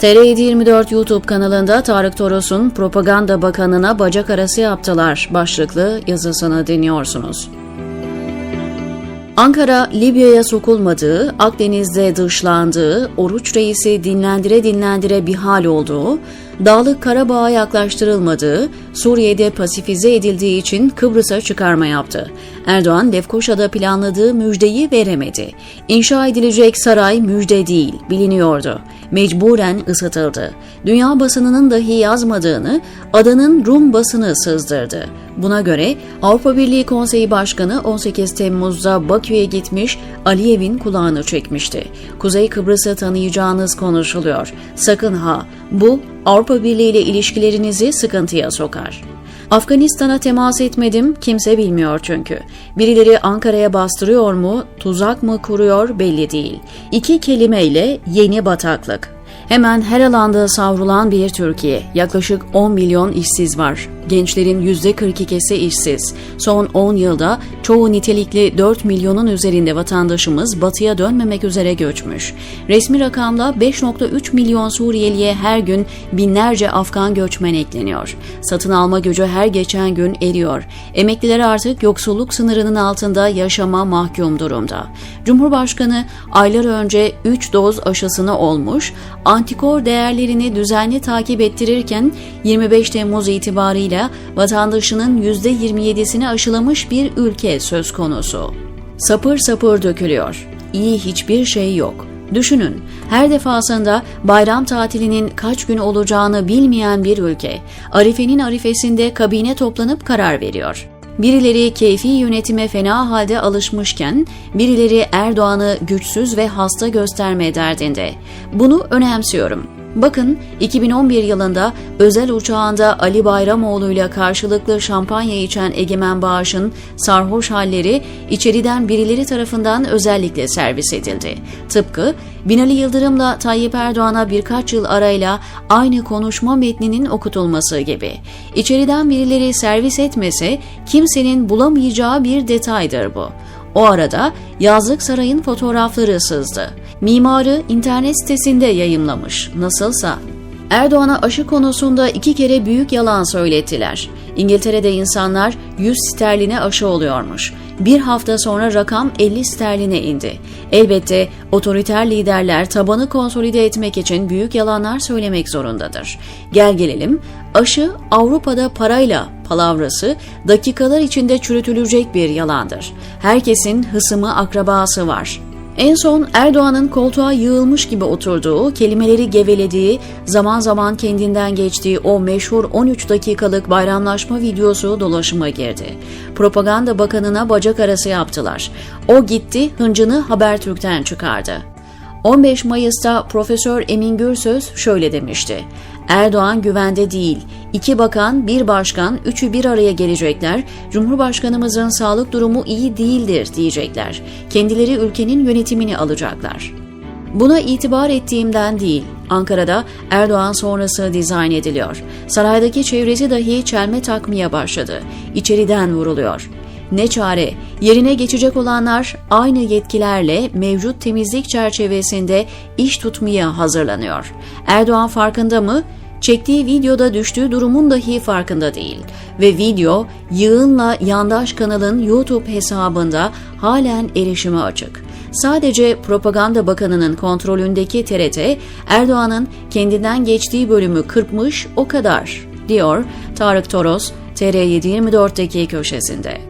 TR724 YouTube kanalında Tarık Toros'un Propaganda Bakanı'na bacak arası yaptılar başlıklı yazısını dinliyorsunuz. Ankara, Libya'ya sokulmadığı, Akdeniz'de dışlandığı, Oruç Reis'i dinlendire dinlendire bir hal olduğu, Dağlık Karabağ'a yaklaştırılmadığı, Suriye'de pasifize edildiği için Kıbrıs'a çıkarma yaptı. Erdoğan, Lefkoşa'da planladığı müjdeyi veremedi. İnşa edilecek saray müjde değil, biliniyordu. Mecburen ısıtıldı. Dünya basınının dahi yazmadığını, adanın Rum basını sızdırdı. Buna göre Avrupa Birliği Konseyi Başkanı 18 Temmuz'da Bakü'ye gitmiş, Aliyev'in kulağını çekmişti. Kuzey Kıbrıs'ı tanıyacağınız konuşuluyor. Sakın ha, bu Avrupa Birliği ile ilişkilerinizi sıkıntıya sokar. Afganistan'a temas etmedim, kimse bilmiyor çünkü. Birileri Ankara'ya bastırıyor mu, tuzak mı kuruyor belli değil. İki kelimeyle yeni bataklık. Hemen her alanda savrulan bir Türkiye. Yaklaşık 10 milyon işsiz var. Gençlerin %42'si işsiz. Son 10 yılda çoğu nitelikli 4 milyonun üzerinde vatandaşımız batıya dönmemek üzere göçmüş. Resmi rakamla 5.3 milyon Suriyeliye her gün binlerce Afgan göçmen ekleniyor. Satın alma gücü her geçen gün eriyor. Emekliler artık yoksulluk sınırının altında yaşama mahkum durumda. Cumhurbaşkanı aylar önce 3 doz aşısını olmuş, antikor değerlerini düzenli takip ettirirken 25 Temmuz itibarıyla vatandaşının %27'sini aşılamış bir ülke söz konusu. Sapır sapır dökülüyor. İyi hiçbir şey yok. Düşünün, her defasında bayram tatilinin kaç gün olacağını bilmeyen bir ülke, Arife'nin arifesinde kabine toplanıp karar veriyor. Birileri keyfi yönetime fena halde alışmışken, birileri Erdoğan'ı güçsüz ve hasta gösterme derdinde. Bunu önemsiyorum. Bakın 2011 yılında özel uçağında Ali Bayramoğlu ile karşılıklı şampanya içen Egemen Bağış'ın sarhoş halleri içeriden birileri tarafından özellikle servis edildi. Tıpkı Binali Yıldırım'la Tayyip Erdoğan'a birkaç yıl arayla aynı konuşma metninin okutulması gibi. İçeriden birileri servis etmese kimsenin bulamayacağı bir detaydır bu. O arada yazlık sarayın fotoğrafları sızdı. Mimarı internet sitesinde yayımlamış. Nasılsa Erdoğan'a aşı konusunda iki kere büyük yalan söylettiler. İngiltere'de insanlar 100 sterline aşı oluyormuş. Bir hafta sonra rakam 50 sterline indi. Elbette otoriter liderler tabanı konsolide etmek için büyük yalanlar söylemek zorundadır. Gel gelelim, aşı Avrupa'da parayla palavrası dakikalar içinde çürütülecek bir yalandır. Herkesin hısımı akrabası var. En son Erdoğan'ın koltuğa yığılmış gibi oturduğu, kelimeleri gevelediği, zaman zaman kendinden geçtiği o meşhur 13 dakikalık bayramlaşma videosu dolaşıma girdi. Propaganda Bakanı'na bacak arası yaptılar. O gitti, hıncını Habertürk'ten çıkardı. 15 Mayıs'ta Profesör Emin Gürsöz şöyle demişti. Erdoğan güvende değil. İki bakan, bir başkan, üçü bir araya gelecekler. Cumhurbaşkanımızın sağlık durumu iyi değildir diyecekler. Kendileri ülkenin yönetimini alacaklar. Buna itibar ettiğimden değil, Ankara'da Erdoğan sonrası dizayn ediliyor. Saraydaki çevresi dahi çelme takmaya başladı. İçeriden vuruluyor. Ne çare, yerine geçecek olanlar aynı yetkilerle mevcut temizlik çerçevesinde iş tutmaya hazırlanıyor. Erdoğan farkında mı? Çektiği videoda düştüğü durumun dahi farkında değil ve video yığınla yandaş kanalın YouTube hesabında halen erişime açık. Sadece Propaganda Bakanı'nın kontrolündeki TRT, Erdoğan'ın kendinden geçtiği bölümü kırpmış o kadar, diyor Tarık Toros, TR724'deki köşesinde.